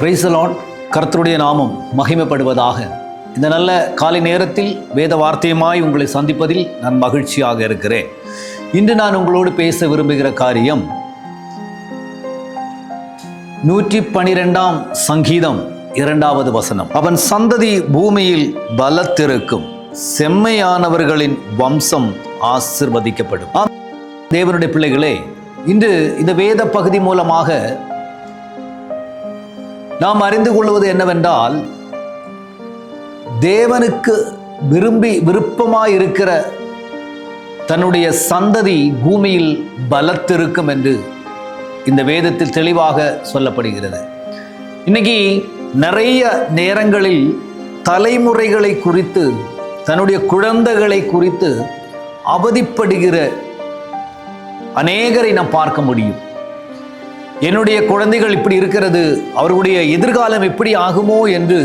பிரைசலான் கர்த்தருடைய நாமம் மகிமைப்படுவதாக. இந்த நல்ல காலை நேரத்தில் வேத வார்த்தையுமாய் உங்களை சந்திப்பதில் நான் மகிழ்ச்சியாக இருக்கிறேன். இன்று நான் உங்களோடு பேச விரும்புகிற காரியம் நூற்றி பனிரெண்டாம் சங்கீதம் இரண்டாவது வசனம். அவன் சந்ததி பூமியில் பலத்திருக்கும். செம்மையானவர்களின் வம்சம் ஆசிர்வதிக்கப்படும். தேவனுடைய பிள்ளைகளே இன்று இந்த வேத பகுதி மூலமாக நாம் அறிந்து கொள்வது என்னவென்றால் தேவனுக்கு விரும்பி விருப்பமாய் இருக்கிற தன்னுடைய சந்ததி பூமியில் பலத்திருக்கும் என்று இந்த வேதத்தில் தெளிவாக சொல்லப்படுகிறது. இன்னைக்கு நிறைய நேரங்களில் தலைமுறைகளை குறித்து தன்னுடைய குழந்தைகளை குறித்து அவதிப்படுகிற அநேகரை நாம் பார்க்க முடியும். என்னுடைய குழந்தைகள் இப்படி இருக்கிறது அவர்களுடைய எதிர்காலம் எப்படி ஆகுமோ என்று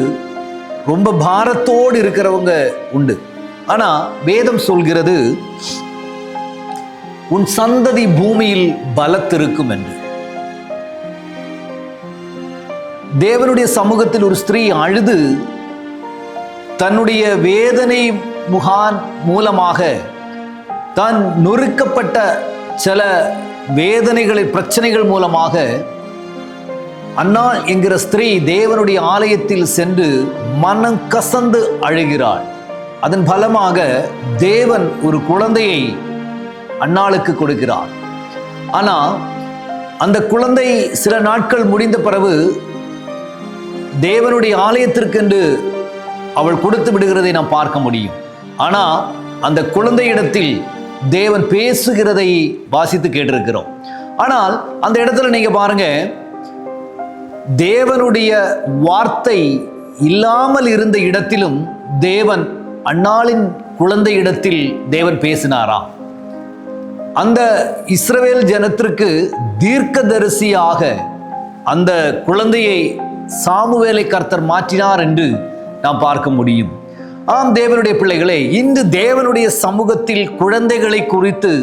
ரொம்ப பாரத்தோடு இருக்கிறவங்க உண்டு. ஆனால் வேதம் சொல்கிறது உன் சந்ததி பூமியில் பலத்திருக்கும் என்று. தேவனுடைய சமூகத்தில் ஒரு ஸ்திரீ அழுது தன்னுடைய வேதனை முகான் மூலமாக தான் நொறுக்கப்பட்ட சில வேதனைகளை பிரச்சனைகள் மூலமாக அண்ணா என்கிற ஸ்திரீ தேவனுடைய ஆலயத்தில் சென்று மனம் கசந்து அழுகிறாள். அதன் பலமாக தேவன் ஒரு குழந்தையை அன்னாளுக்கு கொடுக்கிறார். ஆனால் அந்த குழந்தை சில நாட்கள் முடிந்த பிறகு தேவனுடைய ஆலயத்திற்கென்று அவள் கொடுத்து விடுகிறதை நாம் பார்க்க முடியும். ஆனால் அந்த குழந்தையிடத்தில் தேவன் பேசுகிறதை வாசித்து கேட்டிருக்கிறோம். ஆனால் அந்த இடத்துல நீங்க பாருங்க தேவனுடைய வார்த்தை இல்லாமல் இருந்த இடத்திலும் தேவன் அன்னாளின் குழந்தையிடத்தில் தேவன் பேசினாராம். அந்த இஸ்ரவேல் ஜனத்திற்கு தீர்க்கதரிசியாக அந்த குழந்தையை சாமுவேலை கர்த்தர் மாற்றினார் என்று நாம் பார்க்க முடியும். ஆம் தேவனுடைய பிள்ளைகளே இன்று தேவனுடைய சமூகத்தில் குழந்தைகளை குறித்து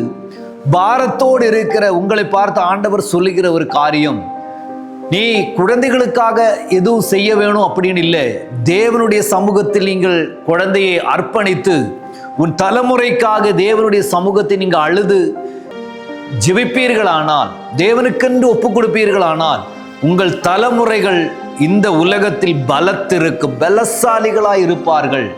பாரத்தோடு இருக்கிற உங்களை பார்த்து ஆண்டவர் சொல்லுகிற ஒரு காரியம். நீ குழந்தைகளுக்காக எதுவும் செய்ய வேணும் அப்படின்னு இல்லை. தேவனுடைய சமூகத்தில் நீங்கள் குழந்தையை அர்ப்பணித்து உன் தலைமுறைக்காக தேவனுடைய சமூகத்தை நீங்கள் அழுது ஜெபிப்பீர்களானால் தேவனுக்கென்று ஒப்பு கொடுப்பீர்களானால் உங்கள் தலைமுறைகள் இந்த உலகத்தில் பலத்திற்கு பலசாலிகளாய் இருப்பார்கள்.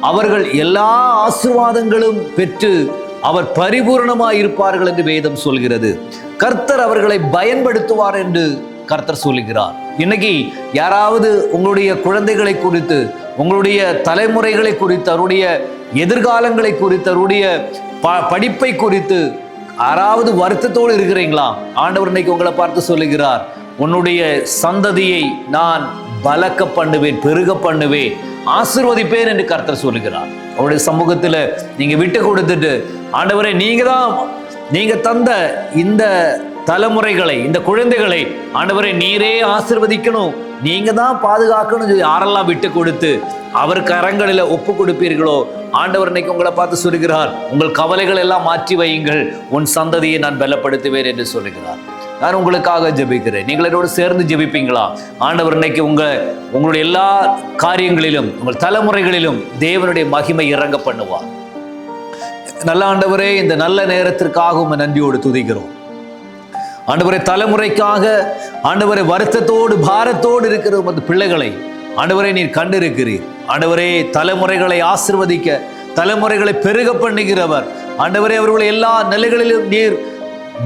அவர்கள் எல்லா ஆசீர்வாதங்களும் பெற்று அவர் பரிபூர்ணமாய் இருப்பார்கள் என்று வேதம் சொல்கிறது. கர்த்தர் அவர்களை பயன்படுத்துவார் என்று கர்த்தர் சொல்லுகிறார் இன்னைக்கு யாராவது உங்களுடைய குழந்தைகளை குறித்து உங்களுடைய தலைமுறைகளை குறித்து அவருடைய எதிர்காலங்களை குறித்து அவருடைய ப- படிப்பை குறித்து யாராவது வருத்தத்தோடு இருக்கிறீங்களா? ஆண்டவர் இன்னைக்கு உங்களை பார்த்து சொல்லுகிறார். உன்னுடைய சந்ததியை நான் பலக்க பண்ணுவேன் பெருக பண்ணுவேன். ஆசிர்வதிப்பேன் என்று கர்த்தர் சொல்லுகிறார். அவருடைய சமூகத்தில் நீங்கள் விட்டு கொடுத்துட்டு ஆண்டவரே நீங்கள் தான் நீங்கள் தந்த இந்த தலைமுறைகளை இந்த குழந்தைகளை ஆண்டவரை நீரே ஆசிர்வதிக்கணும். நீங்கள் தான் பாதுகாக்கணும் சொல்லி யாரெல்லாம் விட்டு கொடுத்து அவர் கரங்களில் ஒப்பு கொடுப்பீர்களோ ஆண்டவர் இன்னைக்கு உங்களை பார்த்து சொல்லுகிறார் உங்கள் கவலைகள் எல்லாம் மாற்றி வையுங்கள். உன் சந்ததியை நான் பலப்படுத்துவேன் என்று சொல்லுகிறார். நான் உங்களுக்காக ஜெபிக்கிறேன். நீங்கள் என்னோடு சேர்ந்து ஜெபிப்பீங்களா? ஆண்டவர் இன்னைக்கு உங்கள் உங்களுடைய எல்லா காரியங்களிலும் உங்கள் தலைமுறைகளிலும் தேவனுடைய மகிமை இறங்க பண்ணுவார் நல்ல ஆண்டவரே இந்த நல்ல நேரத்திற்காக உங்கள் நன்றியோடு துதிக்கிறோம். ஆண்டவரை தலைமுறைக்காக ஆண்டவரை வருத்தத்தோடு பாரத்தோடு இருக்கிற உமது பிள்ளைகளை ஆண்டவரை நீர் கண்டிருக்கிறீர். ஆண்டவரே தலைமுறைகளை ஆசிர்வதிக்க தலைமுறைகளை பெருக பண்ணுகிறவர். ஆண்டவரே அவர்களை எல்லா நிலைகளிலும் நீர்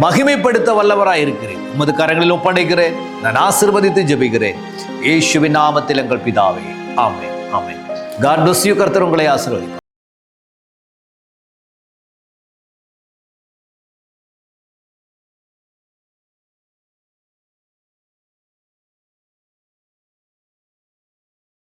மகிமைப்படுத்த வல்லவராய் இருக்கிறேன். உமது கரங்களில் ஒப்படைக்கிறேன். நான் ஆசிர்வதித்து ஜெபிக்கிறேன். இயேசுவின் நாமத்தில் எங்கள் பிதாவே. ஆமே ஆமே காட் bless கர்த்தர் உங்களை ஆசீர்வதிக்கும்